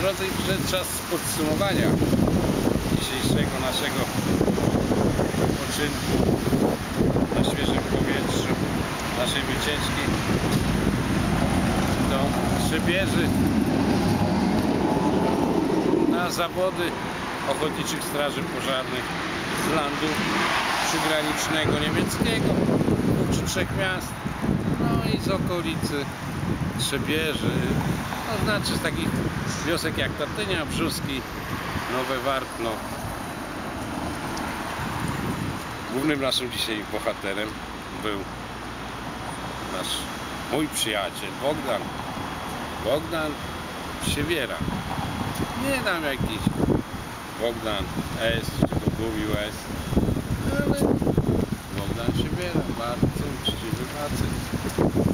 drodzy, przyszedł czas podsumowania dzisiejszego naszego odpoczynku na świeżym powietrzu, naszej wycieczki do Trzebieży na zawody Ochotniczych Straży Pożarnych z landu przygranicznego niemieckiego, czy trzech miast, no i z okolicy Trzebieży, to znaczy z takich wiosek jak Tatynia, Brzuski, Nowe Wartno. Głównym naszym dzisiaj bohaterem był nasz mój przyjaciel Bogdan. Bogdan Siewiera. Nie dam jakiś Bogdan S, czy Gumił S, ale Bogdan Siewiera, bardzo uczciwy facet.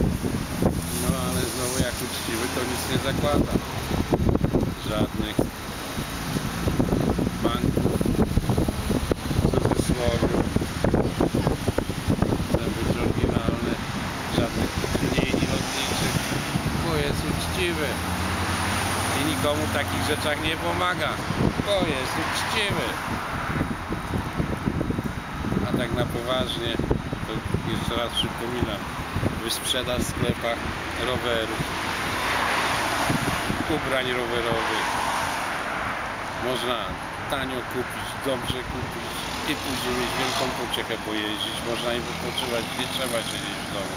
Jak uczciwy to nic nie zakłada. Żadnych banków w cudzysłowie. Chcę być oryginalny. Żadnych linii lotniczych. Bo jest uczciwy. I nikomu w takich rzeczach nie pomaga. Bo jest uczciwy. A tak na poważnie, to jeszcze raz przypominam, wysprzeda w sklepach rowerów, ubrań rowerowych. Można tanio kupić, dobrze kupić i później mieć wielką pociechę pojeździć. Można i wypoczywać, nie trzeba siedzieć w domu.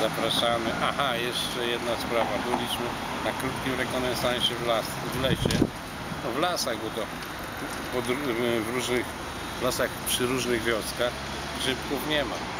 Zapraszamy. Aha, jeszcze jedna sprawa. Byliśmy na krótkim rekonesansie w, las, w lesie. No w lasach, bo to pod, w różnych lasach przy różnych wioskach grzybków nie ma.